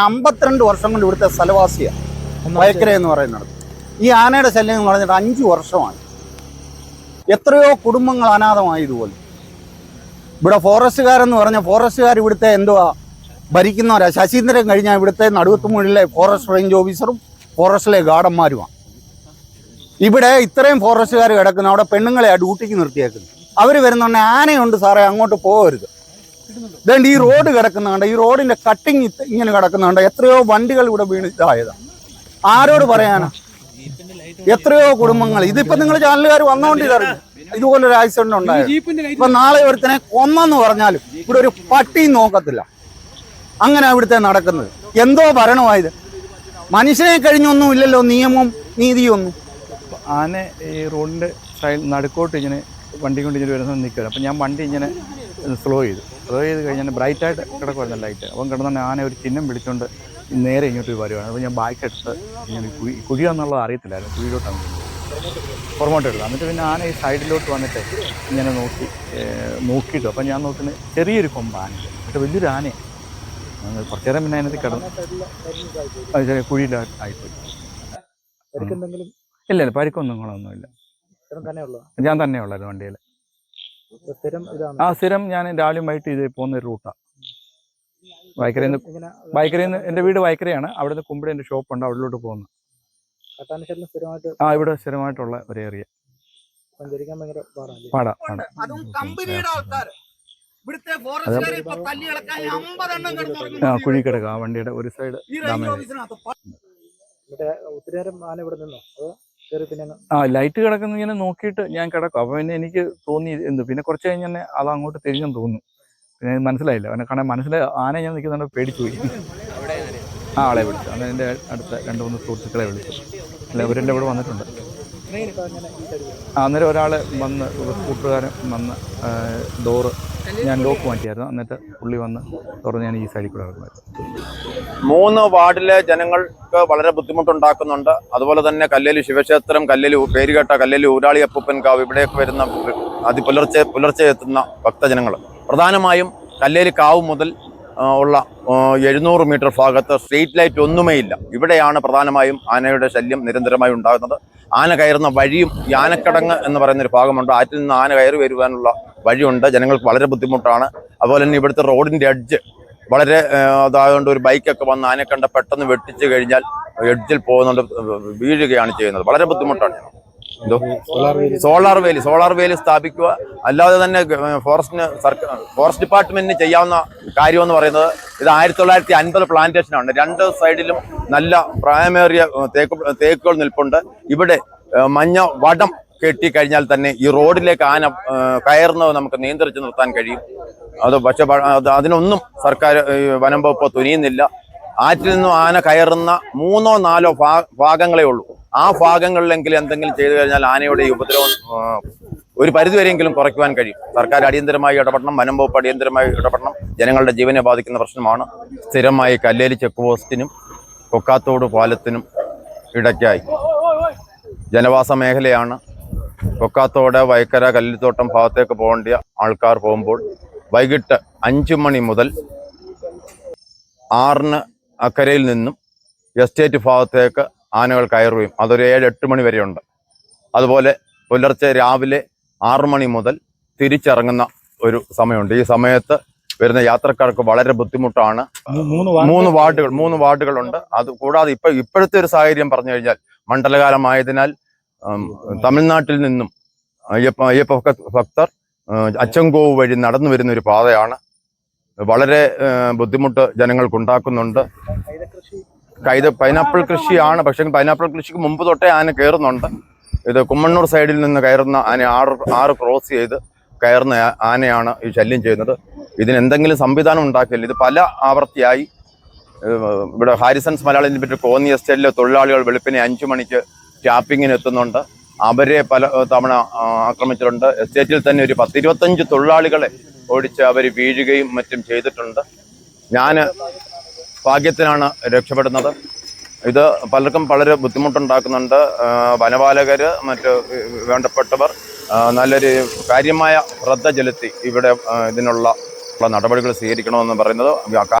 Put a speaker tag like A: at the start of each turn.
A: അമ്പത്തിരണ്ട് വർഷം കൊണ്ട് ഇവിടുത്തെ സ്ഥലവാസിയാണ് വയക്കര എന്ന് പറയുന്നത്. ഈ ആനയുടെ ശല്യം എന്ന് പറഞ്ഞിട്ട് അഞ്ച് വർഷമാണ് എത്രയോ കുടുംബങ്ങൾ അനാഥമായി ഇതുപോലെ. ഇവിടെ ഫോറസ്റ്റുകാരെന്ന് പറഞ്ഞ ഫോറസ്റ്റുകാർ ഇവിടുത്തെ എന്തുവാ ഭരിക്കുന്നവരാ. ശശീന്ദ്രൻ കഴിഞ്ഞാൽ ഇവിടുത്തെ നടുവത്തുമുഴിലെ ഫോറസ്റ്റ് റേഞ്ച് ഓഫീസറും ഫോറസ്റ്റിലെ ഗാർഡന്മാരുമാണ് ഇവിടെ ഇത്രയും ഫോറസ്റ്റുകാർ കിടക്കുന്നു അവിടെ പെണ്ണുങ്ങളെ ഡ്യൂട്ടിക്ക് നിർത്തിയേക്കുന്നു അവർ വരുന്നുണ്ടെങ്കിൽ ആനയുണ്ട് സാറേ അങ്ങോട്ട് പോകരുത് ഇതുകൊണ്ട് ഈ റോഡ് കിടക്കുന്നുണ്ട് ഈ റോഡിന്റെ കട്ടിങ് ഇങ്ങനെ കിടക്കുന്നുണ്ട് എത്രയോ വണ്ടികൾ ഇവിടെ വീണ് ഇതായതാ. ആരോട് പറയാനാ? എത്രയോ കുടുംബങ്ങൾ. ഇതിപ്പോ നിങ്ങൾ ചാനലുകാർ വന്നോണ്ട് ഇതറിഞ്ഞു ഇതുപോലൊരു ആക്സിഡന്റ് ഉണ്ടായത്. ഇപ്പൊ നാളെ ഒരുത്തനെ കൊന്നെന്ന് പറഞ്ഞാലും ഇവിടെ ഒരു പട്ടിയും നോക്കത്തില്ല. അങ്ങനെ ഇവിടുത്തെ നടക്കുന്നത്. എന്തോ ഭരണമായത് മനുഷ്യനെ കഴിഞ്ഞൊന്നും ഇല്ലല്ലോ നിയമവും നീതിയൊന്നും.
B: ആന ഈ റോഡിന്റെ സൈഡ് നടുക്കോട്ട് ഇങ്ങനെ വണ്ടി കൊണ്ട് ഇങ്ങനെ വരുന്ന നിൽക്കുകയാണ്. അപ്പം ഞാൻ വണ്ടി ഇങ്ങനെ സ്ലോ ചെയ്തു. സ്ലോ ചെയ്ത് കഴിഞ്ഞാൽ ബ്രൈറ്റായിട്ട് കിടക്കുമായിരുന്നു ലൈറ്റ്. അപ്പം കിടന്ന ഞാൻ ഒരു ചിഹ്നം വിളിച്ചുകൊണ്ട് നേരെ ഇങ്ങോട്ട് വരുവാണ് അപ്പോൾ ഞാൻ ബാക്ക് എടുത്ത് ഇങ്ങനെ കുഴി കുഴിയാന്നുള്ളത് അറിയത്തില്ലായിരുന്നു. കുഴിയിലോട്ടാണ് പുറമോട്ട് എടുത്തത് എന്നിട്ട് പിന്നെ ആന ഈ സൈഡിലോട്ട് വന്നിട്ട് ഇങ്ങനെ നോക്കി നോക്കിയിട്ടു. അപ്പം ഞാൻ നോക്കുന്നത് ചെറിയൊരു കൊമ്പ് ആന. എന്നിട്ട് വലിയൊരു ആനയാണ് ഞങ്ങൾ കുറച്ച് നേരം പിന്നെ അതിനകത്ത് കിടന്നു അത് ചെറിയ കുഴിയിലായിപ്പോയി ഇല്ല ഇല്ല. പരിക്കൊന്നും
C: ഇത്തരം
B: ഞാൻ തന്നെ ഉള്ളായിരുന്നു വണ്ടിയിൽ. ആ സ്ഥിരം ഞാൻ രാവിലെയും വൈകിട്ട് ഇത് പോകുന്ന ഒരു റൂട്ടാണ് വൈക്കരയിൽ നിന്ന് വൈക്കരയിൽ നിന്ന് എന്റെ വീട് വൈക്കരയാണ്. അവിടെ നിന്ന് എന്റെ ഷോപ്പ് ഉണ്ട് അവിടോട്ട് പോകുന്നു ആ ഇവിടെ സ്ഥിരമായിട്ടുള്ള ഒരു ഏരിയ.
C: കുഴിക്കിടക്കുക
B: പാടാ പാടാ. ആ കുഴി കിടക്കുക ആ വണ്ടിയുടെ ഒരു സൈഡ് ഡാമേജ്
C: ഒത്തിരി നേരം ആന ഇവിടെ നിന്നോ?
B: ആ ലൈറ്റ് കിടക്കുന്ന ഇങ്ങനെ നോക്കിയിട്ട് ഞാൻ കിടക്കും. അപ്പോൾ പിന്നെ എനിക്ക് തോന്നി എന്ത്? പിന്നെ കുറച്ച് കഴിഞ്ഞ് തന്നെ അത് അങ്ങോട്ട് തിരിഞ്ഞെന്ന് തോന്നുന്നു. പിന്നെ മനസ്സിലായില്ല. അവനെ കാണാൻ മനസ്സിലായി. ആന ഞാൻ നിൽക്കുന്നുണ്ട് പേടിച്ചു പോയി. ആ ആളെ വിളിച്ചു. അന്ന് എന്റെ അടുത്ത രണ്ട് മൂന്ന് സുഹൃത്തുക്കളെ വിളിച്ചു. അല്ല അവരെന്റെ ഇവിടെ വന്നിട്ടുണ്ട്. അന്നേരം ഒരാൾ വന്ന് കൂട്ടുകാരൻ വന്ന് ഡോറ് ഞാൻ ലോക്ക് മാറ്റിയായിരുന്നു. എന്നിട്ട് പുള്ളി വന്ന് തുറന്ന് ഞാൻ ഈ സൈഡിൽ കൂടെ ഇറങ്ങുമായിരുന്നു
D: മൂന്ന് വാർഡിലെ ജനങ്ങൾക്ക് വളരെ ബുദ്ധിമുട്ടുണ്ടാക്കുന്നുണ്ട്. അതുപോലെ തന്നെ കല്ലേലി ശിവക്ഷേത്രം കല്ലേലി പേരുകേട്ട കല്ലേലി ഊരാളി അപ്പൂപ്പൻകാവ് ഇവിടെയൊക്കെ വരുന്ന അതി പുലർച്ചെ പുലർച്ചെ എത്തുന്ന ഭക്തജനങ്ങൾ പ്രധാനമായും കല്ലേലി കാവ് മുതൽ ഉള്ള എഴുന്നൂറ് മീറ്റർ ഭാഗത്ത് സ്ട്രീറ്റ് ലൈറ്റ് ഒന്നുമേ ഇല്ല ഇവിടെയാണ് പ്രധാനമായും ആനയുടെ ശല്യം നിരന്തരമായി ഉണ്ടാകുന്നത്. ആന കയറുന്ന വഴിയും യാനക്കടങ്ങ് എന്ന് പറയുന്ന ഒരു ഭാഗമുണ്ട്. ആറ്റിൽ നിന്ന് ആന കയറി വരുവാനുള്ള വഴിയുണ്ട്. ജനങ്ങൾക്ക് വളരെ ബുദ്ധിമുട്ടാണ്. അതുപോലെ തന്നെ ഇവിടുത്തെ റോഡിന്റെ എഡ്ജ് വളരെ അതായതുകൊണ്ട് ഒരു ബൈക്കൊക്കെ വന്ന് ആനെ കണ്ട പെട്ടെന്ന് വെട്ടിച്ചു കഴിഞ്ഞാൽ എഡ്ജിൽ പോകുന്നുണ്ട് വീഴുകയാണ് ചെയ്യുന്നത്. വളരെ ബുദ്ധിമുട്ടാണ്. എന്തോ? സോളാർ വേലി. സോളാർ വേലി. സ്ഥാപിക്കുക. അല്ലാതെ തന്നെ ഫോറസ്റ്റിന് സർക്കാർ ഫോറസ്റ്റ് ഡിപ്പാർട്ട്മെന്റിന് ചെയ്യാവുന്ന കാര്യം എന്ന് പറയുന്നത് ഇത് ആയിരത്തി തൊള്ളായിരത്തി അൻപത് പ്ലാന്റേഷൻ ആണ് രണ്ട് സൈഡിലും നല്ല പ്രായമേറിയ തേക്ക് തേക്കുകൾ നിൽപ്പുണ്ട്. ഇവിടെ മഞ്ഞ വടം കെട്ടി കഴിഞ്ഞാൽ തന്നെ ഈ റോഡിലേക്ക് ആന കയറുന്നത് നമുക്ക് നിയന്ത്രിച്ച് നിർത്താൻ കഴിയും. അത് പക്ഷെ അതിനൊന്നും സർക്കാർ വനം വകുപ്പ് തുനിയുന്നില്ല. ആറ്റിൽ നിന്നും ആന കയറുന്ന മൂന്നോ നാലോ ഭാഗങ്ങളേ ഉള്ളൂ. ആ ഭാഗങ്ങളിലെങ്കിലും എന്തെങ്കിലും ചെയ്തു കഴിഞ്ഞാൽ ആനയുടെ ഈ ഉപദ്രവം ഒരു പരിധിവരെയെങ്കിലും കുറയ്ക്കുവാൻ കഴിയും. സർക്കാർ അടിയന്തരമായി ഇടപെടണം വനം വകുപ്പ് അടിയന്തരമായി ഇടപെടണം. ജനങ്ങളുടെ ജീവനെ ബാധിക്കുന്ന പ്രശ്നമാണ്. സ്ഥിരമായി കല്ലേലി ചെക്ക് പോസ്റ്റിനും കൊക്കാത്തോട് പാലത്തിനും ഇടയ്ക്കായി. ജനവാസ മേഖലയാണ് കൊക്കാത്തോട് വൈക്കര കല്ലിത്തോട്ടം ഭാഗത്തേക്ക് പോകേണ്ട ആൾക്കാർ പോകുമ്പോൾ വൈകിട്ട് അഞ്ചു മണി മുതൽ ആറിന് അക്കരയിൽ നിന്നും എസ്റ്റേറ്റ് ഭാഗത്തേക്ക് ആനകൾ കയറുകയും അതൊരു ഏഴ് എട്ട് മണി വരെയുണ്ട്. അതുപോലെ പുലർച്ചെ രാവിലെ ആറു മണി മുതൽ തിരിച്ചിറങ്ങുന്ന ഒരു സമയമുണ്ട്. ഈ സമയത്ത് വരുന്ന യാത്രക്കാർക്ക് വളരെ ബുദ്ധിമുട്ടാണ്. മൂന്ന് വാർഡുകൾ മൂന്ന് വാർഡുകളുണ്ട്. അത് കൂടാതെ ഇപ്പൊ ഇപ്പോഴത്തെ ഒരു സാഹചര്യം പറഞ്ഞു കഴിഞ്ഞാൽ മണ്ഡലകാലമായതിനാൽ തമിഴ്നാട്ടിൽ നിന്നും അയ്യപ്പ അയ്യപ്പ ഭക്ത- ഭക്തർ അച്ചങ്കോവ് വഴി നടന്നു വരുന്ന ഒരു പാതയാണ്. വളരെ ബുദ്ധിമുട്ട് ജനങ്ങൾക്ക് ഉണ്ടാക്കുന്നുണ്ട് കൈത പൈനാപ്പിൾ കൃഷിയാണ്. പക്ഷേ പൈനാപ്പിൾ കൃഷിക്ക് മുമ്പ് തൊട്ടേ ആന കയറുന്നുണ്ട്. ഇത് കുമ്മണ്ണൂർ സൈഡിൽ നിന്ന് കയറുന്ന ആന ആറ് ആറ് ക്രോസ് ചെയ്ത് കയറുന്ന ആനയാണ് ഈ ശല്യം ചെയ്യുന്നത്. ഇതിന് എന്തെങ്കിലും സംവിധാനം ഉണ്ടാക്കില്ല ഇത് പല ആവർത്തിയായി. ഇവിടെ ഹാരിസൺസ് മലയാളം ലിമിറ്റഡ് കോന്നി എസ്റ്റേറ്റിലെ തൊഴിലാളികൾ വെളുപ്പിനെ അഞ്ചു മണിക്ക് ടാപ്പിങ്ങിന് എത്തുന്നുണ്ട്. അവരെ പല തവണ ആക്രമിച്ചിട്ടുണ്ട്. എസ്റ്റേറ്റിൽ തന്നെ ഒരു പത്തിരുപത്തഞ്ച് തൊഴിലാളികളെ ഓടിച്ച് അവർ വീഴുകയും മറ്റും ചെയ്തിട്ടുണ്ട്. ഞാൻ ഭാഗ്യത്തിനാണ് രക്ഷപ്പെടുന്നത്. ഇത് പലർക്കും വളരെ ബുദ്ധിമുട്ടുണ്ടാക്കുന്നുണ്ട്. വനപാലകർ മറ്റ് വേണ്ടപ്പെട്ടവർ നല്ലൊരു കാര്യമായ ശ്രദ്ധ ചെലുത്തി ഇവിടെ ഇതിനുള്ള നടപടികൾ സ്വീകരിക്കണമെന്ന് പറയുന്നത്